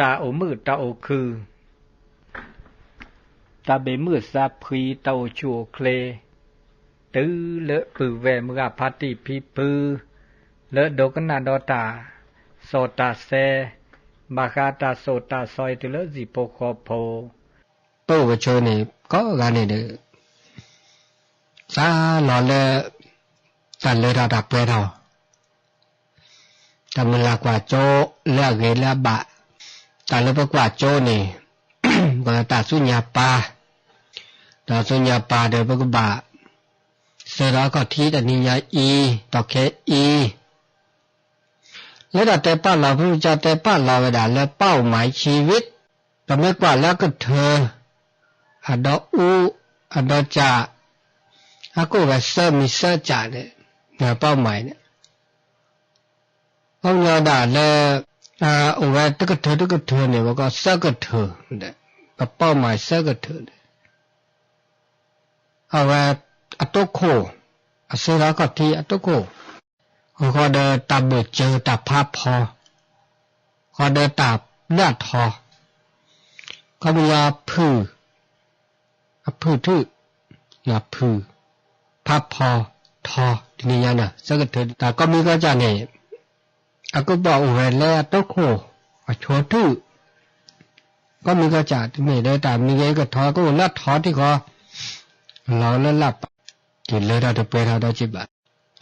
ตาโอมืดตาโอคือตาเบมืดซาพีตาโอชัวเคลตื้อเลอะปือแวมือพัติพีปือเลอะโดกนาดอตาโซตาเซบาคาตาโซตาซอยติเลสิโปคอโพโตัววชนี่ก็กานนี่เด้อซาหลอเลตันเลยระดับเปรเราแต่มันลากว่าโจเลือกเกลือบะ ta lupa kwa cho ni ba ta su nhà pa ta su nhà pa de ba ku ba sau đó có thí là ni nhà y tọ khế y lấy đặt tế ba là phụ cha tế ba là về đã là bao mãi chi viết ta mới quả là cái thơ à đó u à đó cha à cô và sơ mi sơ cha đấy là bao mãi đấy không nhớ đã là 啊，我们这个头这个头呢，我讲三个头的，把包买三个头的，啊，我啊多苦，啊虽然个天啊多苦，我讲的打不久打怕跑，我的打乱跑，我们要铺，啊铺土，要铺，怕跑逃，听见呢？三个头，但我们个家呢？ အကုပ္ပဝေလေတုခိုအချောတုကမိကကြဒီနေလေတာမိရဲ့ကထောကိုလက်ထောတိခောလောလလပ်ဒီလေတာတပွဲတာတော့ကြည့်ပါ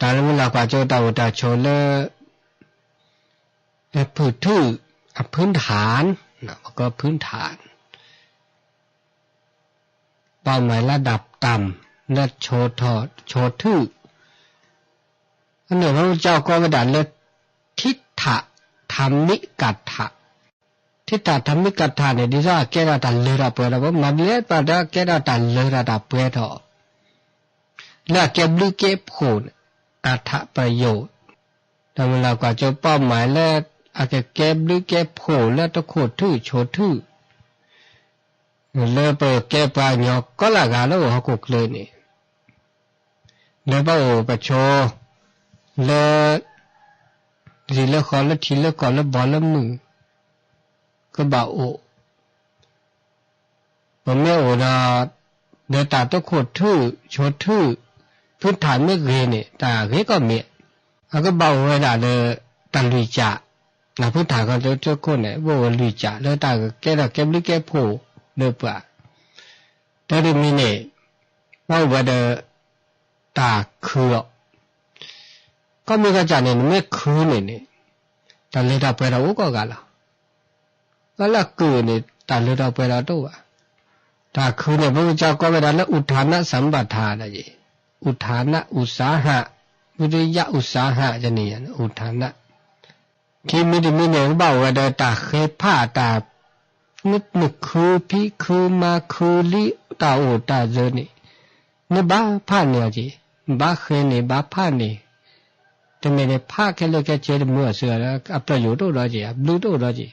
ဒါလည်းမလာကွာကြောတာဝတာချောလေအဖုထုအพื้นฐานนะก็พื้นฐานเป้าหมายระดับต่ำและโชว์ทอดโชว์ทื่ออันหนึ่งพระพุทธเจ้าก็กระดานเลือ ถะธรรมิกัตถะทิฏฐธรรมิกัตถะเนี่ยดิซ่าแก่ระดับเลระเปิดระบบมาเบียปะดาแก่ระดับเลระดับเปิดอแล้วแกบลูเก็บโคนอัฐประโยชน์แต่เวลากว่าจะเป้าหมายแล้วอาจจะแก้บหรือเก็บโผแล้วตะโคดทื่อโชดทื่อเลอเปิดแก้ปลาหยอกก็ละกาแล้วเขากุกเลยนี่เลอเปิดปะโชเล รีละคอละทีละก่อนละบอละมือก็บ่าโอมันไม่โอดาเดือตาต้องขดทื่อชดทื่อพื้นฐานเม่เกเนี่ยต่เกก็เมียแล้วก็บ่าวเวลาเดอตันลุยจ่าหน้าพื้นฐานก็จะเจ้าคนเนี่ยว่าลุยจ่าแล้วตาก็แก้ลาแก้มหรือแก้โผเลือเปล่าแต่ดูมีเนี่ยว่าเวลาตาคือ မီနေဘောဝဒတာခူရောကမေကကြနေမေခူနေနေတလေတာပွဲတော့ကောကလာကလကူနေတလေတာပွဲတော့တော့ဒါခူနေဘုရားကြောက်ကောပဲဒါလည်းဥထာဏသမ္ပထာလေကြီးဥထာဏဥစာဟဝိရိယဥစာဟဇနေယဥထာဏခိမိတိမိနေဘဝဒတာခေဖတာนึกนึกคูพี่คูมาคูลิตาโอตาเจนี่นบ้าผ่ านเนี่ยจีบ้าเคยนี่บ้าผ่านนี่แต่ไม่ได้ผ่าแค่เลยแค่เจอเมื่อเสือแล้วอัปประโยชน์ตัวเราจีบลูตัวเราจี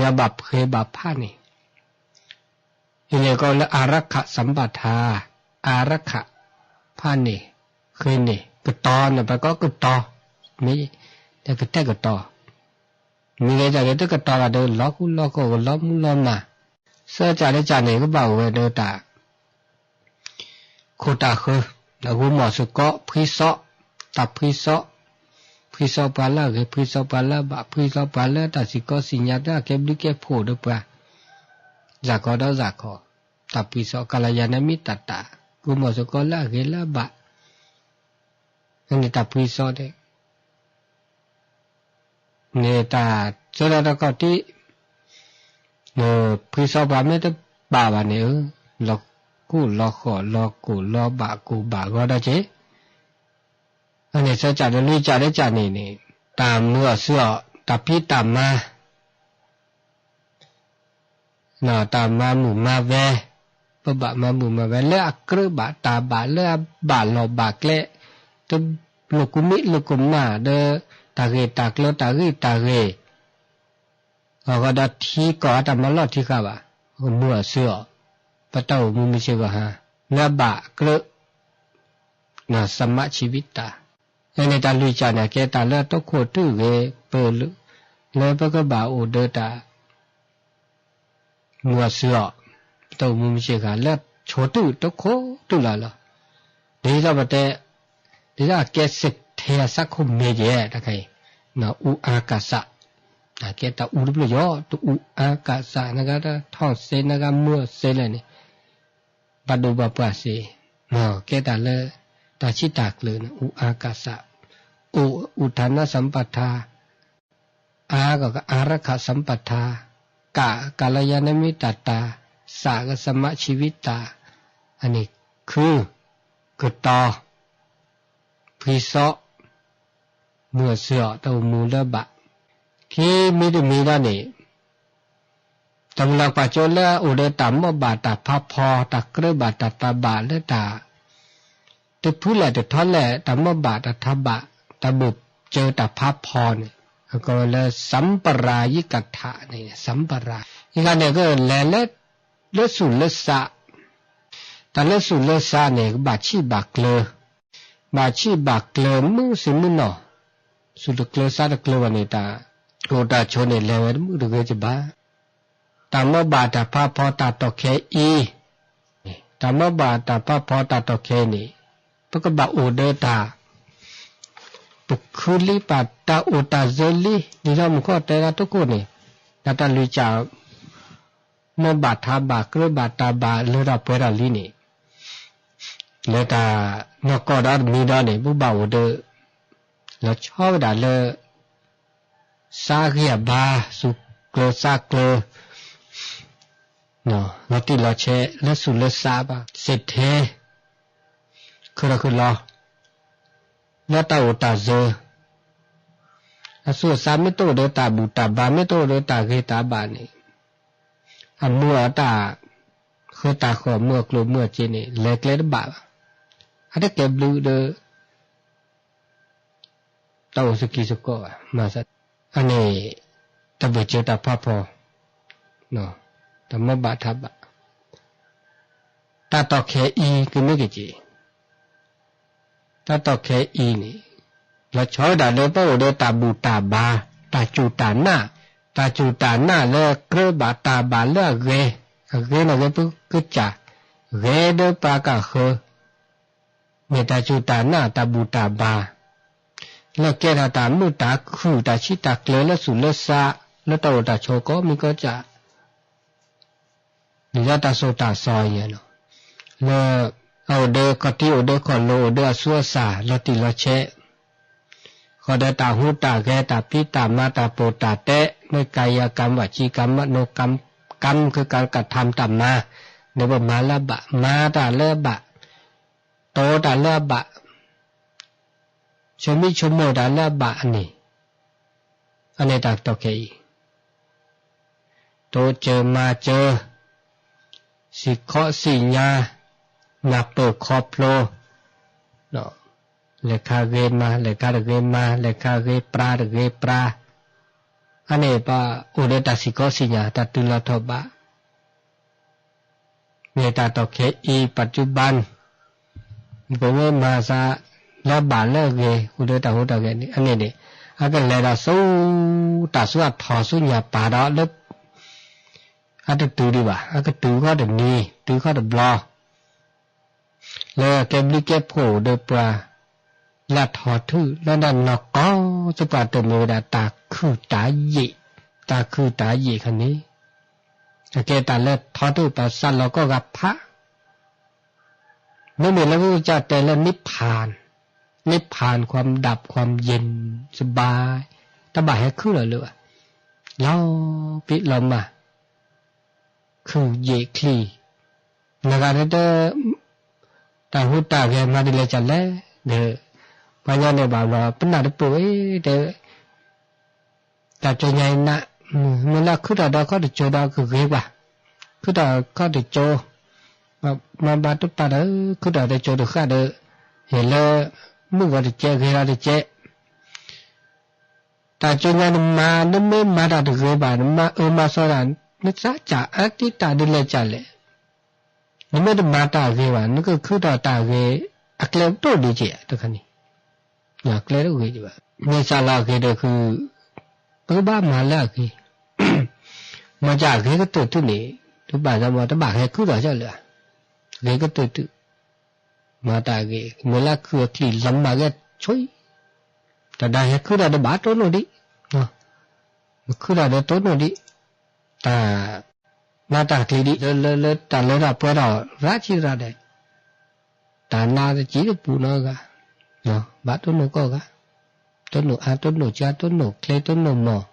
อย่าบับเคยบับผ่านนี่ยังไงก็แล้วอารักขะสัมปทาอารักขะผ่านนี่เคยนี่ก็ตอนเนี่ยไปก็ก็ตอไม่แต่ก็แต่ก็ตอမိလေကြတဲ့တကတာတော့လောက်ခုလောက်ကိုလောက်မှုလောက်မှာစေကြတဲ့ကြနေကပါဝဲတော့တာခိုတာခအခုမစကောဖိ tapriso priso pala ke priso pala ba priso pala ta si ko si nyata ke bli ke pho do pa zakho do zakho tapriso kalayana mitata kumo so ko la ke la ba ni tapriso de ne ta choda da ko ti no priso ba me te ba ba ne lo ku lo kho lo ku lo ba ku ba go da che อันไหนเสียใจนู่นใจได้ใจนี่นี่ตามเนื้อเสื้อตับ在家的累家的ม里呢，打磨是要打皮ม嘛，那打嘛木嘛呗，不把嘛木嘛บะมาหมูม把老把勒，เลูกละตุลกุมิลูกุมาเดอตาเกตากโลตาเกตาเกเขาก็ดที่ก่อตามมาลอดที่ข้าบะเนื้อเสื้อประตูมุมิเชกะฮะเนื้บะเกลอนาสมะชีวิตตา ka ba o de ta มัวเสือตัวมุมเชกาเล็บโชตุตะโคตุลาละดีละบะเตดีละแกสิเทียสักคุมเมเจตะไคนะอุอากาสะတာကဲတာဥရပလယောတူအာကာစနဂတာထောက်စေနဂမွစေလဲနေဘဒုဘပစေမောကဲတာလဲ ตาชิตากเลยนะอุอากาสะอุอุทานะสัมปทาอาก็อารคกสัมปทากะกาลยานมิตาตาสากสมะชีวิตตาอันนี้คือกิดต่อพิซเมื่อเสือตัวมูลบะที่มีดมีด้านนี้ตำลังปัจจุบันอุดตัมบาตาพพอตักเรบาตาตาบาและตา ตพูดแหละตท้อนแหละตัมบะตทบะตบุบเจอตพับพรก็เลยสัมปรายิกัตถะนี่สัมปรายิกันเนี่ยก็แลเลเลสุเลสะแต่เลสุเลสะเนี่ยบาชีบักเลอบาชีบักเลมึงสิมึงเนาะสุดเกลสาดเกลวันนี้ตาโอตาชนเนี่ยเลวันมึงดูเกจบ้าตามบะตาพาพอตาตอเคอีตามบะตาพาพอตาตอเคนี่ ပကပအိုဒတာပုခုလီပါတာအိုတာဇလီဒီတော့မခေါ်တဲတာတကုနေတတလူချာမဘာသာဘာကရဘာတာဘာလေရပွဲရလီနေလေတာနကောဒါမီဒါနေဘုဘဝဒလချောဒါလေစာခရဘာစုကလစာကလနော်မတိလချေလက်စုလက်စာပါစစ်သေး คือเราคือรอยาตาโอตาเจอสุสามิโตเดตาบูตาบาไมิโตเดตาเกตาบานี่อันเมื่อตาคือตาขอเมื่อกลุ่เมื่อเจีนี่เล็กเล็ดบาอันนี้เก็บลือเดอตาสุกีสุโกะมาสักอันนี้ตบเจตาพาพอเนาะธรเมื่อบาทับตาต่อเคอีคืไม่กี่จี တတော့ခဲဤနေလချောတာလေပေါ့လေတဘူတာဘာတချူတာနာတချူတာနာလေကရဘာတာဘာလေရေရေနော်လေပုကချာရေဒပါကခေမေတချူတာနာတဘူတာဘာလကဲတာတာမှုတာခုတာချိတာကလဲလဆုလဆာလတောတာချောကောမိကောကြနိယတာဆိုတာဆောရနောလော order kati order kolo order asua sa lati lo che ขอได้ตาหูตาแกตาพิตามาตาโปตาเตะไม่กายกรรมวจีกรรมมโนกรรมกรรมคือการกระทำต่ำมาเนบมาละบะ มาตาเลบะ โตตาเลบะชมิชโมตาเลบะอันนี้อันนี้ตักตอเคกโตเจอมาเจอ สิเคาสิญา มาเปิดคอโปรเนาะเลขาเวมาเลขาเวมาเลขาเวปราเวปราอันนี้ปะอุดตัสิกสิญาตัตุลทบะเมตตาต่อเคอีปัจจุบันบงมาซาละบานเลเกอุดตาหุตะเกนี่อันนี้เนี่ยอากันเลดาสู้ตาสุอัดถอสุญญาปาดอเลอาจจะตูดีว่าอาจจะตูก็เดนี้ตูก็เดบลอ lè kem đi kép khổ đơ bà là thọ thư nó là nó có chứ bà tầm người đã ta khử tá dị ta khử tá dị khăn ní kê ta lè thọ thư bà xa nó có gặp phá ไม่เหมือนแล้วพระเจ้าแต่ละนิพพาน นิพพานความดับความเย็นสบายตบายให้คือเหลือเราปิดลมอะคือเยคลีนะครับเดอ တာဟုတာကဲမတိလက်ချက်လဲဒေဘာညာနဲ့ပါတော့ပနတပွေတဲ့တာကြညာနာမလခုတာတော့ခတ်ကြောတာခုခေးပါခုတာခတ်ကြောမဘာတတာခုတာတဲ့ကြောတခတ်တဲ့ဟေလာမှုကတဲ့ကြဲခေးရတဲ့ကြဲတာကြညာမာနမေမာတာတခေးပါမအမဆောရန်နစ်စာချအတိတာဒလက်ချက်လဲ నిమిత్త మాట అదేవా నీకు కూటాట అదే అక్కడ తోడు చేయాలి కానీ అక్కడ ఊగేవా నీ చాలా కేటకు తోబా మాలకి మజా కేక తోతుని తు బాగా మాట బాగా కూదా చాలా కేక తోతు మాట అగే మొలా కూకి లంబాగా చోయి తడా కూదా బాటోనోడి కూదా తోనోడి తా နာတာကလေးလလတလရပွဲတော့ရာချီရတဲ့ဒါနာကြီးပူလောကနော်ဘာတုံးကောကတုံးအာတုံးချာတုံးကလေးတုံးမောနော်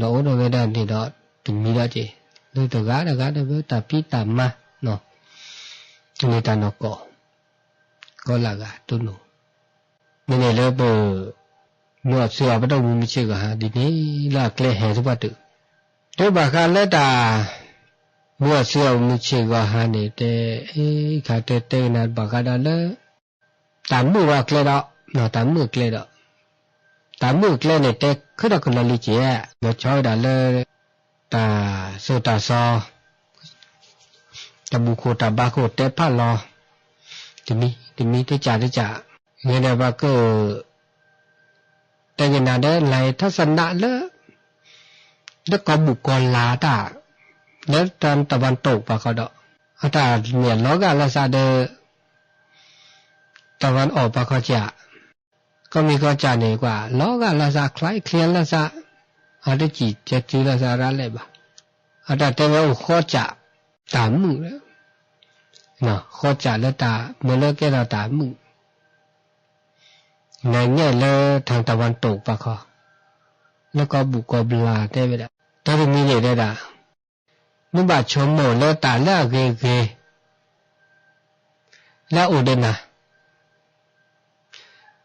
တော့ဝေဒနေတော့သူမိရကြီးလူတကားတကားတပဲတပိတမနော်သူတန်တော့ကောကောလာကတုံးနည်းနည်းလေးပေါ်မောဆရာဘတော်မူမိချေကဟာဒီနေ့လာကလေးဟဲ့ဘတ်တူ တို့ဘာကလက်တာဘုရားဆရာမချေကဟာနေတဲ့အေးခါတဲ့တဲ့နာဘာကတာလဲတမှုကလဲတော့နော်တမှုကလဲတော့တမှုကလဲနေတဲ့ခရကနလီကျဲမချောတာလဲတာဆိုတာစောတဘူကိုတဘာကိုတဲ့ဖတ်လောဒီမီဒီမီတဲ့ကြတဲ့ကြငယ်တဲ့ဘာကိုတဲ့ကနာတဲ့လိုင်သဆနာလဲ แล้วก็บุกรลาตาแด้วทางตะวันตกปะเขาดอกอาตาเหมือนลอกาลาซาเดอตะวันออกปะเขาจะก็มีก็จะเหนือกว่าล้อกาลาซาคล้ายเคลียนลาซาอาตจิตจจือลาซาระเลยบะอาตาแต่ว่าข้อจะตามมือแล้วนะข้อจะแล้วตาเมื่อเลิกแกเราตามมือในแง่เลยทางตะวันตกปะเขาแล้วก็บุกกบลาได้ไปได้ แล้วตอนนี้เนี่ยได้ด่านุบะชมโมแล้วตาละเกเกแล้วอุดนา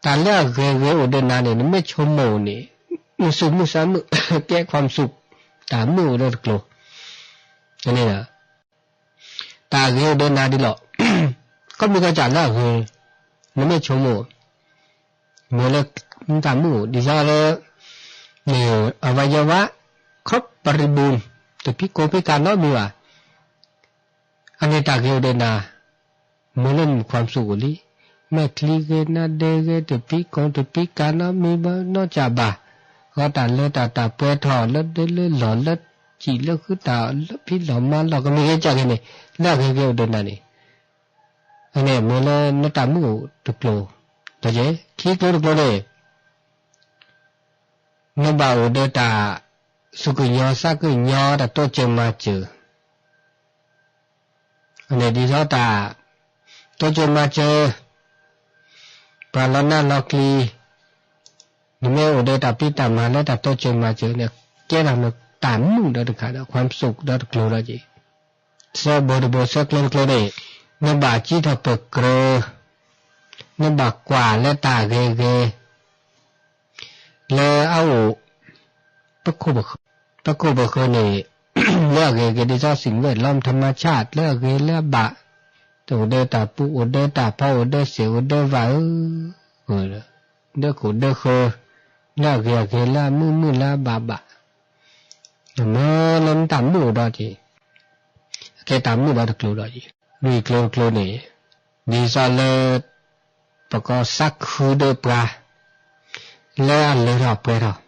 ตาละเกเกอุดนาเนี่ยไม่ชมโมนี่มุสุมุสามุแก้ความสุขตามือเลิกโครบบริบูรณ์แต่พิโกพิการน้อยเบื่ออันนี้ตากเยวเดนาเมื่อเล่นความสุขลิแม่คลีเกนาเดเกตพิโกตพิการน้อยมีบ้านนอกจากบ่าก็ตัดเลือดตัดตาเปื่อถอดเลือดเลือดหลอนเลือดจีเลือดคือตาเลือดพิหลอมันเราก็ไม่เข้าใจกันเลยน่าเกลียวเดนานี่อันนี้เมื่อเล่นตามือตุกโลแต่เจ๊คิดโลตุกโลเลยนบ่าวเดตา sukuyo sakuyo da toche machu. Ane di sota toche machu pralana biết nime mà da pita mane da toche machu ne cái là một tản mù đó được khả đó khoan sục đó được lô đó gì sơ bồ đề bồ sơ lên lô đề nó bà chi thập bậc cơ nó bà quả lê tà ghê ghê lê áo bậc khô bậc ตะโกบคนนี่เลือกเกิดิจอสิ่งแวดล้อมธรรมชาติเลือกเกเลือกบะตัวเดตาปูเดตาพ่อเดเสียวเดวาเออเดขูเดเคอเลือกเกเกละมือมือเลืะบะบะเมื่อลำตามบูดอจีเกตามบูดอตะกลูดอจีรีกลูกลูนี่ดีซาเลประกอบสักคือเดปลาเลือกเลือกเปล่า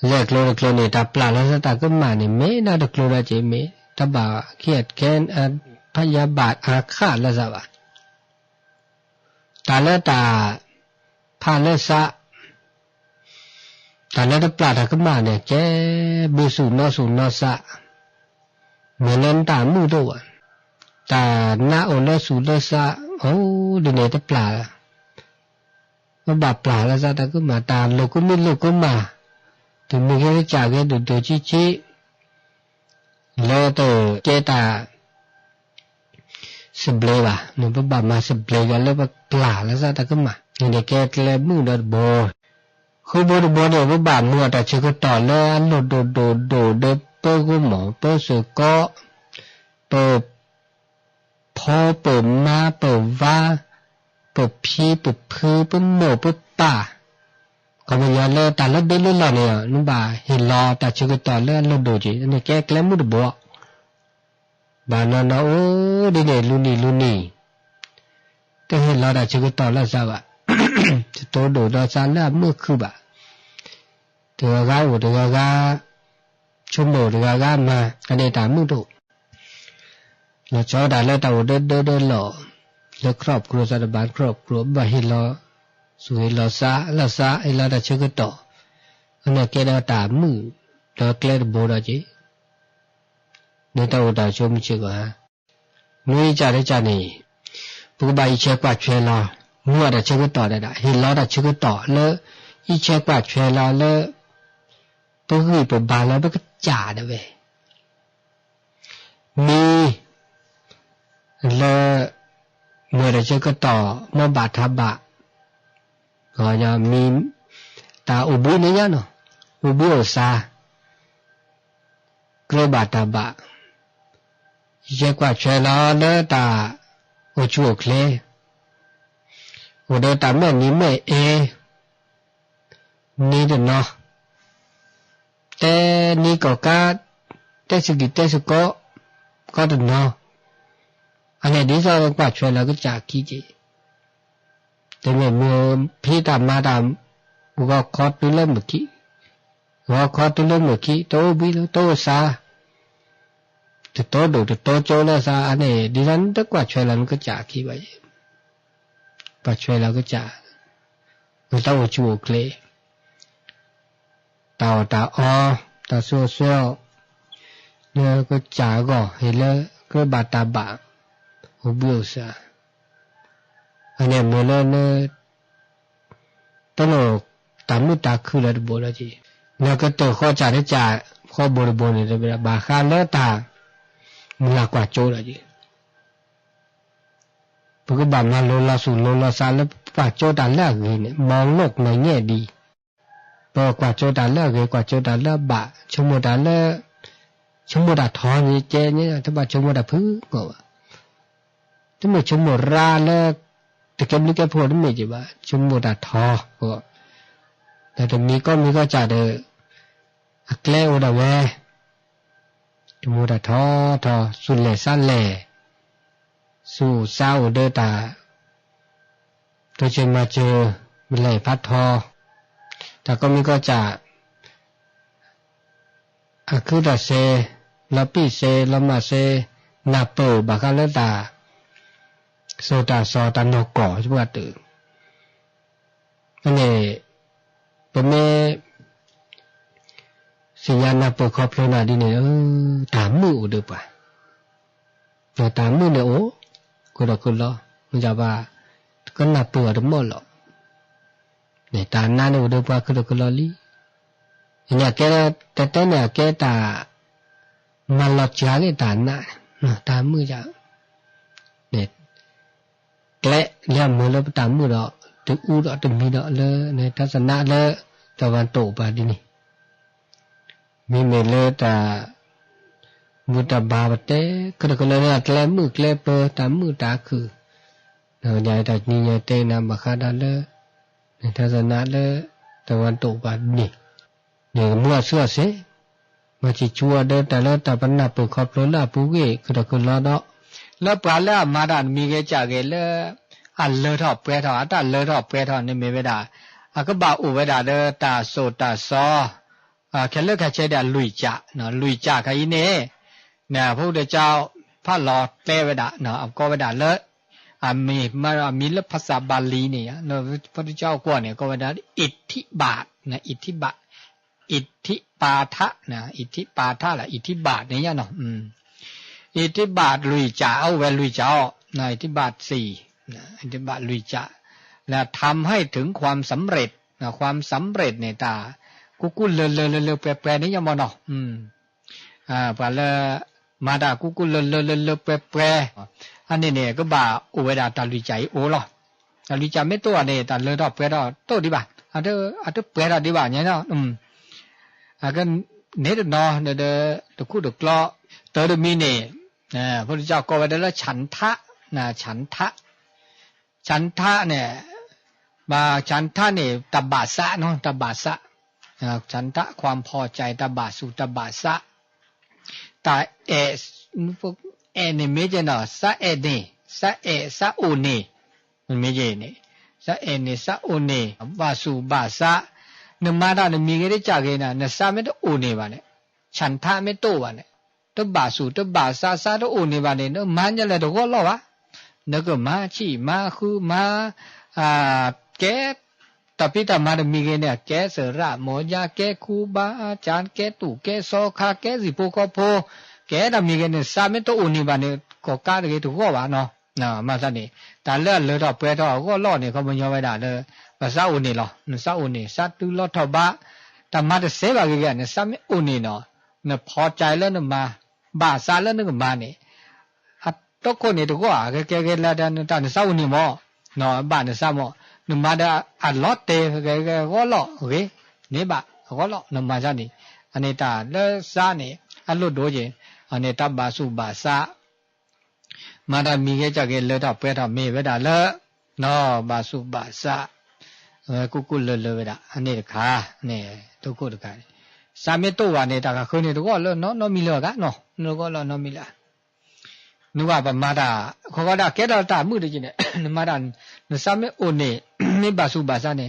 กปลาแล้วเลยเราเปล่าตามมีเกจากเกแล้วเลยเราเปล่าสักคูเดชื่นชมจีบลิจีโพแล้วแกกุมแกสุกแกปลาแล้วอันนี้บาตาเกอันนี้เมื่อละတာမှုရောတကလောရကျေတေဝိဒလက်ကလောကလောနေတာပလာလစတာကမနေမေနာတကလောရကျေမေတဘာခိယတ်ကန်အဖယဘတ်အခါလဇဘာတာလတာဖာလဆာတာလတပလာတက tu mi ge cha ge du tu chi chi le to che ta se ble ba no ba ba ma se ble ga le ba kla la sa ta ka ma ni de ke le mu da bo khu bo do bo do ba ba mu ta che ko ta le an do do do do de pe ko mo pe se ko pe พอเปิดมาเปิดว่าเปิดพี่เปิดพื้นเปิดหมอเปิดป่า ก็มันยาเลแต่ละเดือนละเนี่ยนุ่บ่าเห็นรอแต่ชิกต่อเลื่อนละดูจีนี่แกแกล้มุดบัวบานนาโอ้ดีเนี่ยลุนีลุนี่แต่เห็นรอแต่ชิกต่อละซะบะจะโตดูดอซาละมือคือบ่าเดี๋ยวก้าวเดี๋ยวก้าชุ่มโดเดี๋ยวก้ามาอันนี้ตามมือดูแล้วจอดาแล้วตาเดินเดินเดินหล่อแล้วครอบครัวสถาบานครอบครัวบ่เห็นรอ สุยลอซาลอซาไอลาดาชกตออันนั้นแกดาตามมือดาเคลบอดาจีเนี่ยตาอุดาชมชิกะนุยจาได้จานี่ปุบายเชกว่าเชลามัวดเชกต่อได้ดาเฮลอดาชกต่อเลอีเชกว่าเชลาเลปุหือปุบ่าแล้วก็จ่าได้เวมีแล้วเมื่อไดาชกต่อเมื่อบาทบะ gọi là mi ta ubu nữa nhá nó ubu ở xa. Rồi bà ta bà. Ye qua chơi nó nó ta u chuộc lê u đây ta mẹ ní mẹ e ní được nó. Té ní có cá. Té sự gì té sự có. Có được nó. Anh này đi ra qua chơi là cứ chả kia gì แต่ไม่เมื่อพี่ตามมาตามบอกขでね、もう、ピーターまだ、僕はコートルムキ。僕はコートルムキ、どうびの、どうさ。จะโตดูจะโตโจแล้วซาอันนี้ดิฉันถ้ากว่าช่วยเราก็จ่าขี้ไปกว่าช่วยเราก็จ่าเต้องจูเคลตาตาอ้อตาซัวซัวเนี่ยก็จ่าก็เห็นแล้วก็บาตาบาอุบิวซา અને મોલાને તનો તામુ તાખુલ બોલા જી નકર તો ખો ચારે ચા ખો બોલ બોલે રે બેરા બાખા લે તા મુલા કા ચોલા જી પગ બામા લોલા સુ લોલા સાલે પાચો ડાલા ગઈને મોંગ લોક નઈ ને દી તો પાચો ડાલા ગે પાચો ડાલા બા છમો ડાલા છમો ડા થોની ચે ને તો બા છમો ડા ફુ કો તમે છમો રા લે တကယ်လို့ကဖို့မကြပါချုံမတာထောဟောဒါတမီကောမီကောကြတဲ့အကလဲဟိုတော့ပဲတမိုးတာထောထောဆုလေဆလေဆုစာဝဒတာတို့ချင်မချေမလဲဖတ်ထောတာကမိကကြအခုတဆေလပိဆေလမဆေနပုဘကလတာဆိုတာစောတနောကောကျွတ်တူအနေပမေสิญาณปุขอพลนา ดิเนี่ยตามมืออุดปะเราตามมือเนี่ยโอ้ก็ดอกก็รอมันจะว่าก็นับเปลือกหมดหรอกเนี่ยตาหน้าเนี่ยอุดปะก็ด และเรื่องมือแล้วตามมือเราถึงอู้เราถึงมีเราเลยในทัศนะเลยตะวันตกไปดินี่มีเมลเลต่มุตาบาบเตกระกระนาแกลมือแกลเปอตามมือตาคือเราใหญ่แต่นี่ใหญ่เตนามบคาดาเลยในทัศนะเลยตะวันตกไปนี่เนี่ยมั่วเสื้อเสมาจิชัวเดินแต่ละแต่ปัญหาปุกขับรถลาปุเกกระกระนะดอก แล้วปลาล้วมาดันมีเกจ่กเกลอันเลอทอบเปรทออัตเลอทอบเปรทอนี่มีเวดาอัก็บ่าอุเวดาเดตาโซตาซออ่าแค่เลือกแค่เจดาลุยจ่าเนาะลุยจ่าใครเนี่เนี่ยพระพุทธเจ้าพระหลอดเปรเวดาเนาะอักก็เวดาเลออามีมามีลภาษาบาลีเนี่ยเนาะพระพุทธเจ้ากว่เนี่ยก็เวดาอิทธิบาทนะอิทธิบาทอิทธิปาทะนะอิทธิปาทะแหละอิทธิบาทเนี่ยเนาะอืม อิทธิบาทลุยจ่าเอาไว้ลุยจ่านอิทธิบาทสี่อิทธิบาทลุยจ่าแล้วทำให้ถึงความสำเร็จนะความสำเร็จในตากุกุเลเลเลเลแปรแปรนี่ยังบ่เนาะอืมอ่าปะละมาดากุกุเลเลเลเลแปรแปรอันนี้เนี่ยก็บ่าอุเวดาตาลุยใจโอ้หรอตาลุใจไม่ตัวเนี่ยตาเลดอกแปรดอกโตดิบ่าอะเดอะเดอแปรดอกดิบ่าเนี่ยเนาะอืมอะก็เนดเนาะเดเดตะคุตะกลอเตอร์มีเนี่ย นะพระพุทธเจ้าก็ว่าได้ละฉันทะ นะฉันทะ ฉันทะเนี่ยมาฉันทะเนี่ยตบาสะเนาะตบาสะฉันทะความพอใจตบาสุตบาสะแต่เอพวกเอเนี่ยไม่ใช่เนาะสะเอเนี่ยสะเอสะอุเนี่ยมันไม่ใช่เนี่ยสะเอเนี่ยสะอุเนี่ยบาสุบาสะနမတာနမိခဲ့တဲ့ကြခဲ့နာနစမဲ့တော့အိုနေပါနဲ့ခြံထားမဲ့တော့ပါနဲ့ တပါစုတပါစာစာတော့အိုနေပါနဲ့နော်မန်းကြလဲတော့လောပါနကမချီမခုမအာကဲတပိတမရမိခဲ့နဲ့ကဲစရမောကြကဲခုပါချန်ကဲတူကဲစောခါကဲစီပိုကဖိုကဲတမိခဲ့နဲ့စာမဲ့တော့အိုနေပါနဲ့ကောကားတကယ်တော့ပါနော်နော်မဆတ်နေဒါလက်လဲတော့ပွဲတော့ဟောလော့နေခမညောပဲတာလဲမစအုန်နေလောနစအုန်နေစတူလောထဘတမတ်ဆေဘာကြီးကနစမေအုန်နေနော်နဖောကြိုင်လဲနမ బాసాలను బానే తొక్కో నీటుకో ఆగకే లేదని తను సవు నీమో నో బాని సామో నువ్వు మాట ఆ లో తే గోలో ఓకే నీ బా గోలో నువ్వు మాజాని అని తా సాని అల్లు డోజే అని తా బాసు బాసా మాట మీగే చగే లేట పేట మీ వెడా లే నో బాసు బాసా ကုကုလလဝဒအနေတကာနေဒုက္ခတကာ ခဲ့လဲတော့ပွဲတော့မေပဲတာလဲနော်ဘာစုဘာစာကုကုလလဝဒအနေတခါနေဒုက္ခတခါစာမေတော့ဝါနေတာကခွနေတော့လောနော်နော်မီလောကနော်နော်ကောလောနော်မီလာနုဝပမာတာခေါ်ကတာကဲတော်တာမှုတကြီးနဲ့နမတာနစာမေအိုနေမိပါစုပါစာနေ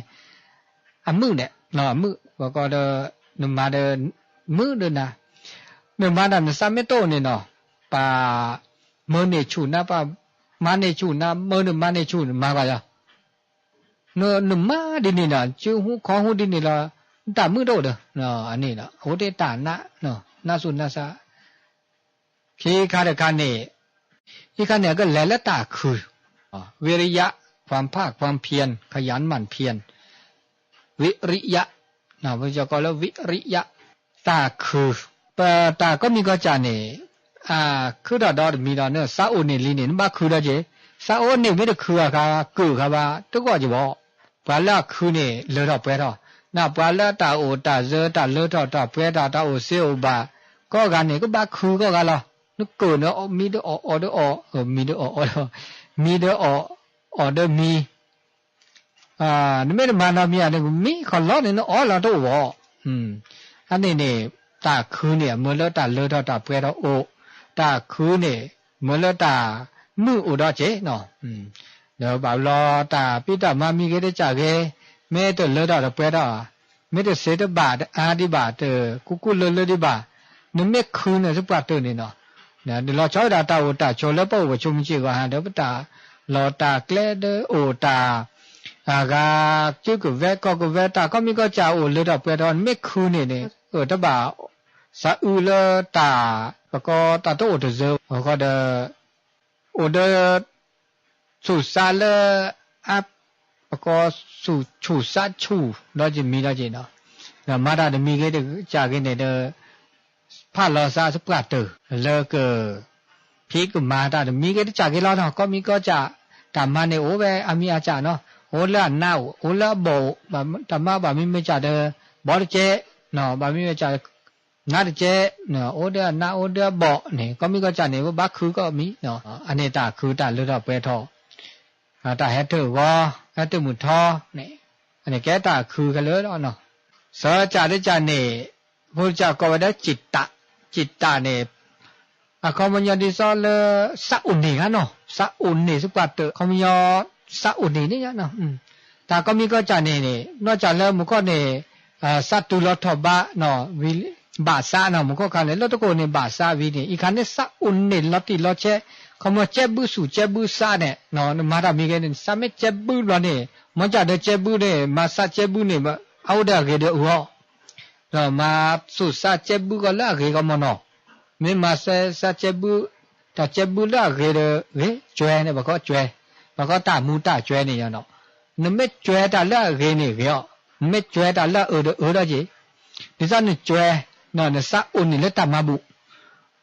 အမှုနဲ့နော်အမှုဘောကောတော့နမတာမှုဒနာနမတာ ตามือโดดเนาะอันนี้เนาะโหเตตานะเนาะนาสุนนาซะคีคาเดคาเนอีคาเนี่ยก็แลละตาคือเวริยะ ความภาคความเพียร ขยันหมั่นเพียรวิริยะนะพระเจ้าก็แล้ววิริยะ ตาคือปตาก็มีก็จาเนอ่าคือดอดอมีดอเนซาโอเนลีเนนบ้าคือดอเจซาโอเนไม่ได้คืออะค่ะคือค่ะว่าตัวก็จะบอกว่าละคือเนี่ยเลอดอกไปดอก နာပလတာအိုတာဇေတာလောတာတာပွဲတာတာအိုစေအိုဘာကောကနေကဘခုကောကလာနုကိုနောမီဒအောအော်ဒအောအော်မီဒအောအော်ဒမီဒအောအော်ဒမီအာနမေမနာမီအလည်းမီခလောနေနောအော်လာတော့ဝဟွန်းအနေနဲ့တာခူးနေမလောတာလောတာတာပွဲတော့အိုတာခူးနေမလောတာမှုအိုတော့ကျေနော်ဟွန်းတော့ဘာလောတာပိတမမီခဲ့တဲ့ကြခဲ့ မဲတော့လောတော့ပွဲတော့မဲတော့စေတပါအာဒီပါတကုကုလောလောဒီပါနမေခုနေစပတ်တော့နေနော်နော်ဒီလောချောတာတာဝတာချောလပေါ့ဝချုံကြီးကဟန်တော့ပတာလောတာကလဲဒအိုတာအာကကျုကဝဲကောကဝဲတာကမိကကြာအိုလောတော့ပွဲတော့မေခုနေနေဟိုတပါစာဥလတာပကောတာတော့တဇေဟောကဒအိုဒสุสาเล ပ อัปปกอสุชูสัชูတော့ကြမီတော့ကြနော်ဒါမတာတမီခဲ့တဲ့ကြာခဲ့တဲ့ဖတ်လောစာစပတ်တလောကဖြေကမာတာတမီခဲ့တဲ့ကြာခဲ့လောက်တော့ကောမီကောကြာဓမ္မနဲ့ဟိုပဲအမိအကြနော်ဟိုလာနာဟိုလာဘောဓမ္မဗာမိမကြတဲ့ဘောတကျဲနော်ဗာမိမကြငါတကျဲနော်ဩဒနာဩဒဘောနေကောမီကောကြာနေဘာခူကောမီနော်အနေ แต่เฮตวอเฮตเตอร์มุทอเนี่ยอันนี้แกตาคือกันเลยเนาะสาจาริจาเนพระเจ้าก็ว่าได้จิตตะ จิตตาเน่อะคอมยอนดิซอลสะอุนีฮะเนาะสะอุนีสุกัตาเตอคอมยอสะอุนีนี่เนาะอืมแต่ก็มีก็จาเนเนี่นอกจากแล้วมันก็เนี่ยสัตตุลทบะเนาะวิบาสาเนาะมันก็คันเลยแล้วตะโกนเนี่ยบาสาวิเนี่ยอีกคันเนี่ยสะอุนเนี่ยลอติลอเช ဘူးလောနေမကြတဲ့ချက်ဘူးတဲ့မဆချက်ဘူးနေမအောက်တာခဲ့တဲ့ဟောတော့မာစုစချက်ဘူးကလာခဲ့ကမနော်မင်းမဆစချက်ဘူးတချက်ဘူးလာခဲ့တဲ့ဟေးကျွဲနေဘကောကျွဲဘကောတာမူတာကျွဲနေရတော့နမကျွဲတာလာခဲ့နေကြောမကျွဲတာလာအော်အော်တော့ကြီးဒီစနေကျွဲနော်နစအုန်နေလက်တမ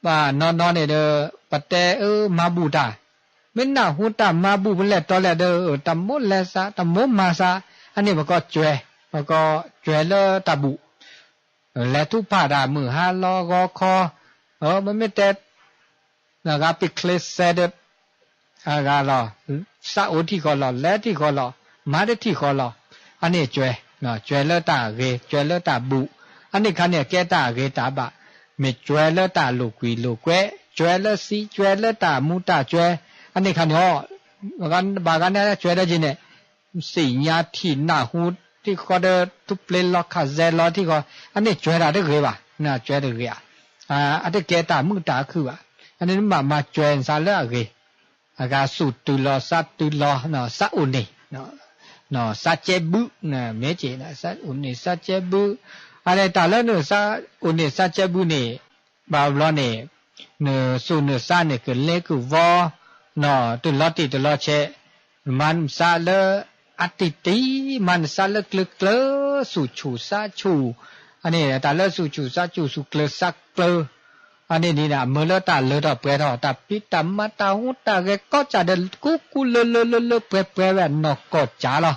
ว่านอนนอนเด้อปะแต่เออมาบูตาเม่อหน้าหูตามาบูเป็นแหละตอแหละเด้อตำมุแลซะตำมุมาซะอันนี้มันก็จวยมันก็จวยเลอตะบุและทุพาดามือห้าลอกอคอเออมันไม่เต่นะครับปิคลิสเซเดอาการอซาอุที่กอลอและที่กอลอมาได้ที่กอลออันนี้จวยเนาะจวยเลอตาเกจวยเลอตาบุอันนี้คันเนี่ยแกตาเกตาบะ မေကျွဲလတလူကွီလူကွဲကျွဲလစီကျွဲလတမူတကျွဲအနေခါနော်ဘာကဘာကနဲ့ကျွဲတဲ့ချင်းနဲ့စိညာတိနာဟုတိခေါ်တဲ့သူပလေလောက်ခဇဲလောတိခေါ်အနေကျွဲတာတဲ့ရေပါနာကျွဲတဲ့ရေအာအတကဲတာမူတာခုပါအနေမှာမကျွဲစားလက်ရေအကဆုတူလောစတူလောနော်စအုန်နေနော်နော်စကြဲဘူးနော်မဲချေနော်စအုန်နေစကြဲဘူး อะไรต่าแล้วเนื้อซาอุเนซาเจบุเนบาลอนีเนื้อสูเนื้อซาเนคือเล็กกือวอนอตุลอติตุลอเชมันซาเลอัติตีมันซาเลกลึกเลสูชูซาชูอันนี้ต่าเลสูชูซาชูสุเกลซักเกลอันนี้นี่นะเมื่อเลตาเลตาเปรตตาปิตามาตาหูตาเกก็จะเดินกุ๊กกุลเลเลเลเลเปรเปรแบบนอกกดจ้าเหรอ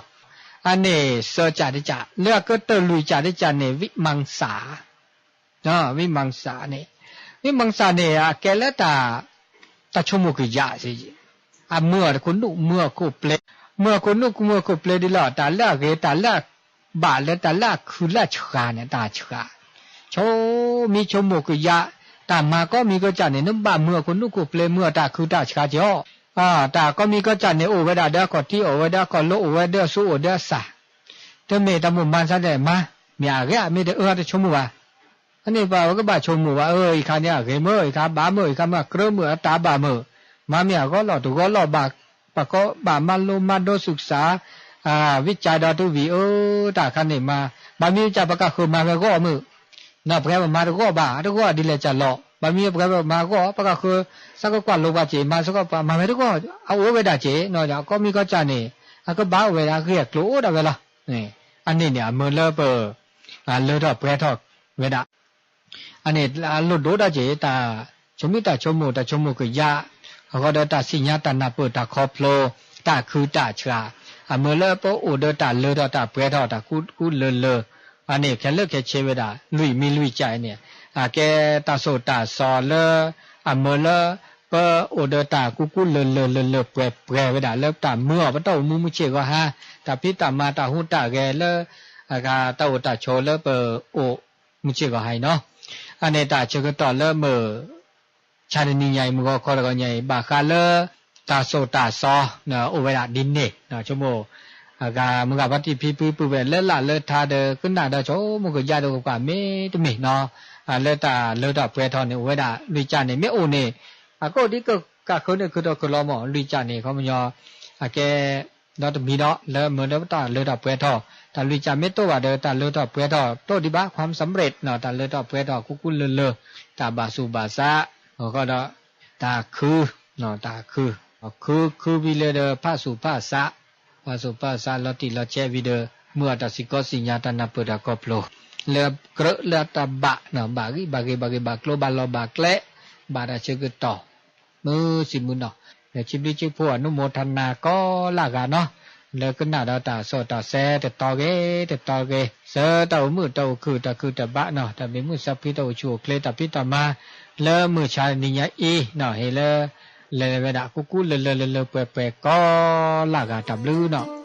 อันเนเสจาริจาเลือกก็เตลุยจาริจาเนวิมังสาเนาะวิมังสาเนี่ยวิมังสาเนี่ยแกแล้วตาตาชมุกิยะสิอะเมื่อคนณนุเมื่อกูเปลเมื่อคนณนุเมื่อกูเปลดิละตาละเกตาละบาละตาละคือละชาเนี่ยตาชาโชมีชมุกิยะแต่มาก็มีก็จะเนี่ยน้ำบาเมื่อคนณนุกูเปลเมื่อตาคือตาชาเจ้า 啊，大个咪个站的五位大的个地五位大个六五位ด数五的啥？这没得木满啥的嘛？两个没得二的อ部吧？อันนี้บ่าวก็บ่าชมหมู่ว่าเอออีกคันเนี่ยเกมเมอร์อีกคันบ้าเมอร์อีกคันมาเครื่องมือตาบ้าเมอร์มาเมียก็หล่อถูกก็หล่อบากปากก็บามันลมาโดศึกษาอ่าวิจัยดอตุวีเออตาคันนี่มาบ่ามีวิจัยประกาคือมาแล้อก็มือนับแค่มาแล้วก็บ่าแล้วก็ดีเลยจะหล่อ လောမမီဘယ်မှာကောပကခုစကကွာလောဘချေမစကပါမမဲတကောအဝဝဒချေနော်ကြောကောမီကောကြနေအကဘာဝေရာခေကလိုတော့ပဲလားအဲအနေနဲ့မလပအလောတော့ဘယ်တော့ဝေဒအနေအလောဒိုဒချေတာချုံမိတာချုံမို့တာချုံမို့ကရအခေါ်တော့တာစိညာတနာပုတာခေါဖလိုတာခူတာချာအမလပေါ်အိုဒတာလောတော့တာဘယ်တော့တာကုကုလလအနေခက်လက်ခက်ချေဝဒလွိမီလွိကြိုင်နေ อาแกตาโซตาซอเลอะเมเลปะโอเดตากุกุเลเลเลเลเปรเปรเวดาเลตาเมื่อปะตอมุมุเชก็ฮะตาพิตามาตาหุตาแกเลอากาตาโอตาโชเลเปโอมุเชก็ให้เนาะอันนี้ตาเช ก็ตอเลเมอชาดนีใหญ่มือก็ขอก็ใหญ่บาคาเลตาโซตาซอเนาะโอเวดาดินเนเนาะชั่วโมงအကမကပတိဖိပူပူပဲလက်လာလက်ထားတယ်ကုနာတော့ချိုးမကကြတော့ကမေတမေနော်လက်တာလောတာပွဲထောင်းနေဝဲတာလူကြနေမြအိုနေအကိုဒီကကခုန်ခုတော့ကလောမောလူကြနေခေါမညောအကဲတော့တမီတော့လဲမတော့တာလောတာပွဲထောတာလူကြမေတော့ပါတယ်တာလောတာပွဲထောတော့ เลอบเกลือเลือตาบะเนาะบากีบากีบากีบากโลบาลบากเละบาราเชกต่อมือสิมือเนาะแล้วชิมดิชิพัวนุโมทนาก็ลากาเนาะแล้วก็นหาดาตาโซตาเซแต่ตอเกแต่ตอเกเซเต่ามือเต่าคือตาคือตาบะเนาะตามีมือสับพิเต่าชัวเคลตาพิตามาแล้วมือชายนิยอีเนาะเฮเลเลเวดากุกุเลเลเลเลเปเปก็ลากาตับลื้อเนาะ